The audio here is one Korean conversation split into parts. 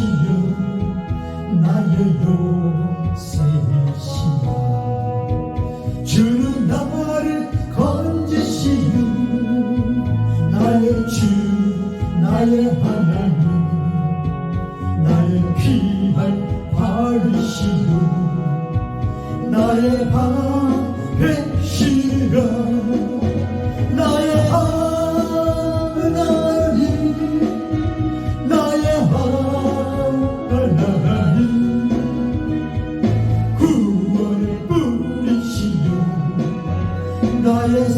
주는 나의 요새이시여 주는 나를 건지시는 나의 주 나의 하나님 나의 귀할 바위시여 나의 방 나의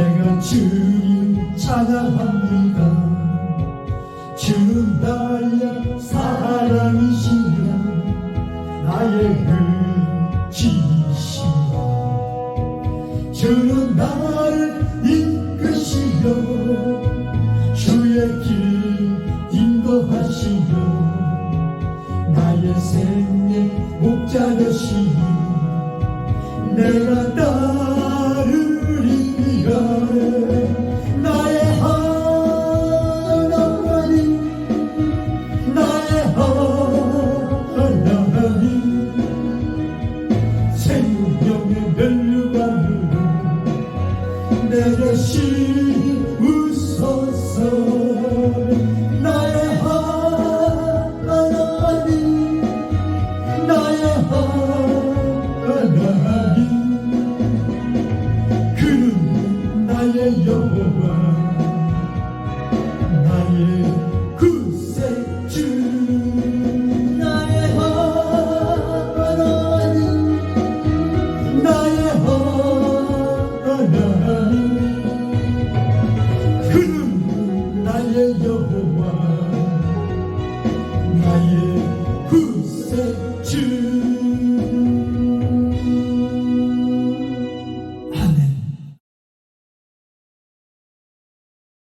내가 주님 찬양합니다 주는 나의 사랑이시며 나의 의지시며 주는 나를 이끄시며 주의 길 인도하시며 나의 생의 목자 되시니 내가 따라 내 것이